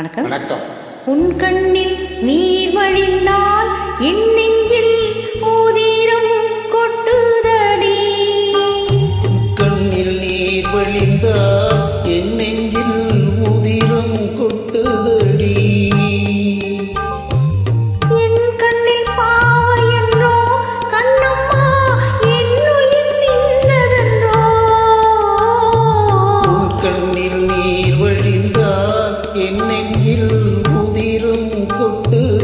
வணக்கம். வணக்கம். உன் கண்ணில் நீர் வழிந்தால் என் நெஞ்சில் ஊதீரம் கொட்டுதடி. கண்ணில் நீர் வழிந்தால் என் நெஞ்சில் ஊதீரம் கொட்டுதடி கொண்டு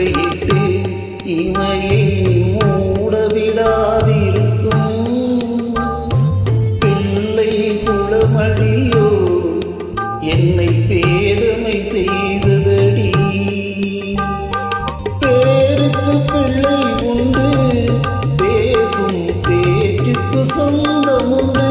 முறையிட்டு இமையை மூடவிடாதிருக்கும். பிள்ளை குளமழியோ என்னை பேதமை செய்ததடி. பேருக்கு பிள்ளை உண்டு பேசும் பேச்சுக்கு சொந்தமுண்டு.